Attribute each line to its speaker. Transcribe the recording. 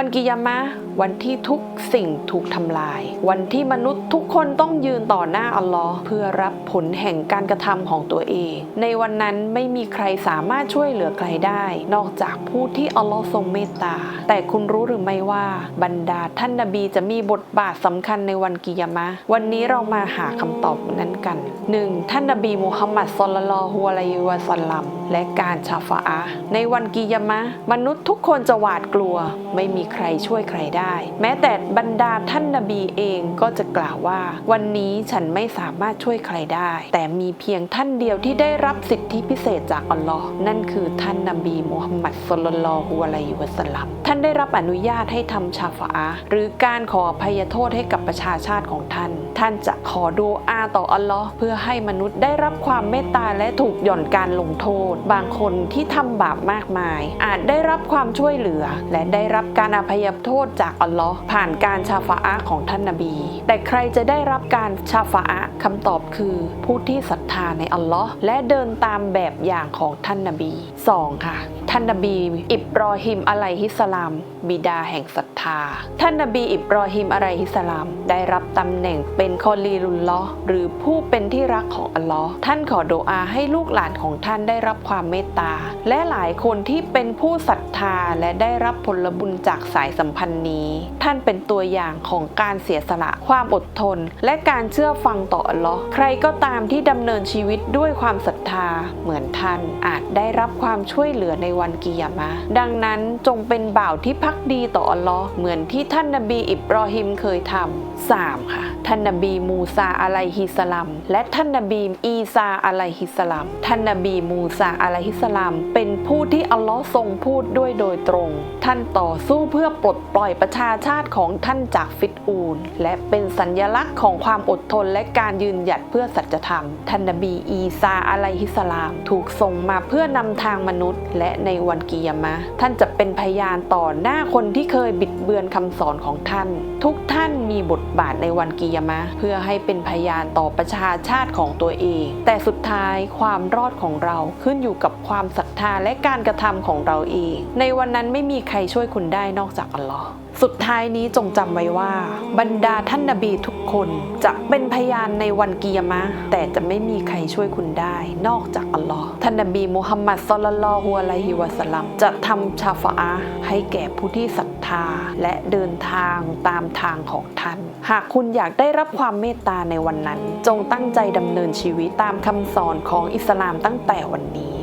Speaker 1: วันกิยามะ วันที่ทุกสิ่งถูกทำลาย วันที่มนุษย์ทุกคนต้องยืนต่อหน้าอัลลอฮ์เพื่อรับผลแห่งการกระทำของตัวเอง ในวันนั้นไม่มีใครสามารถช่วยเหลือใครได้ นอกจากผู้ที่อัลลอฮ์ทรงเมตตา แต่คุณรู้หรือไม่ว่า บรรดาท่านนบีจะมีบทบาทสำคัญในวันกิยามะ วันนี้เรามาหาคำตอบนั้นกัน 1. ท่านนบีมุฮัมมัดศ็อลลัลฮุอะลัยวะสัลลัม และการชาฟาอะในวันกิยามะ มนุษย์ทุกคนจะหวาดกลัว ไม่มีใครช่วยใครได้ แม้แต่บรรดาท่านนบีเองก็จะกล่าวว่า วันนี้ฉันไม่สามารถช่วยใครได้ แต่มีเพียงท่านเดียวที่ได้รับสิทธิพิเศษจากอัลลอฮ์นั่นคือท่านนบีมุฮัมมัดศ็อลลัลฮุอะลัยฮิวะสัลลัมท่านได้รับอนุญาตให้ทำชาฟาอะห์หรือการขออภัยโทษให้กับประชาชาติของท่าน ท่านจะขอดูอาต่ออัลลอฮ์เพื่อให้มนุษย์ได้รับความเมตตาและถูกหย่อนการลงโทษบางคนที่ทำบาปมากมาย อาจได้รับความช่วยเหลือ และได้รับการอภัยโทษจากอัลลอฮ์ผ่านการชาฟาอะของท่านนบี แต่ใครจะได้รับการชาฟาอะคำตอบคือ ผู้ที่ศรัทธาในอัลลอฮ์และเดินตามแบบอย่างของท่านนบี 2. ค่ะท่านนบีอิบรอฮิมอะลัยฮิสลาม บิดาแห่งศรัทธา ท่านนบีอิบรอฮิมอะลัยฮิสลาม ได้รับตำแหน่งเป็นคอลีลุลลอหรือผู้เป็นที่รักของอัลลอฮ์ท่านขอดุอาให้ลูกหลานของท่านได้รับความเมตตา และหลายคนที่เป็นผู้ศรัทธาและได้รับผลบุญจากสายสัมพันธ์นี้ ท่านเป็นตัวอย่างของการเสียสละความอดทน และการเชื่อฟังต่ออัลลอฮ์ใครก็ตามที่ดำเนินชีวิตด้วยความศรัทธาเหมือนท่านอาจได้รับความช่วยเหลือในวันกิยามะ ดังนั้นจงเป็นบ่าวที่พักดีต่ออัลลอฮ์เหมือนที่ท่านนบีอิบรอฮิมเคยทำสามค่ะ ท่านนบีมูซาอะลัยฮิสลามและท่านนบีอีซาอะลัยฮิสลามท่านนบีมูซาอะลัยฮิสลามเป็นผู้ที่อัลลอฮ์ทรงพูดด้วยโดยตรง ท่านต่อสู้เพื่อปลดปล่อยประชาชาติของท่านจากฟิตอูน และเป็นสัญลักษณ์ของความอดทนและการยืนหยัดเพื่อสัจธรรม ท่านนบีอีซาอะลัยฮิสสลาม ถูกส่งมาเพื่อนำทางมนุษย์ และในวันกิยามะ ท่านจะเป็นพยานต่อหน้าคนที่เคยบิดเบือนคำสอนของท่าน ทุกท่านมีบทบาทในวันกิยามะ เพื่อให้เป็นพยานต่อประชาชาติของตัวเอง แต่สุดท้ายความรอดของเราขึ้นอยู่กับความศรัทธาและการกระทำของเราเอง ในวันนั้นไม่มีใครช่วยคุณได้นอกจากอัลลอฮ์ สุดท้ายนี้จงจำไว้ว่า บรรดาท่านนบีทุกคนจะเป็นพยานในวันกิยามะแต่จะไม่มีใครช่วยคุณได้ นอกจากอัลลอฮ์ท่านนบีมุฮัมมัดศ็อลลัลลอฮุอะลัยฮิวะสัลลัมจะทำชาฟาอะให้แก่ผู้ที่ศรัทธาและเดินทางตามทางของท่าน หากคุณอยากได้รับความเมตตาในวันนั้น จงตั้งใจดำเนินชีวิตตามคำสอนของอิสลามตั้งแต่วันนี้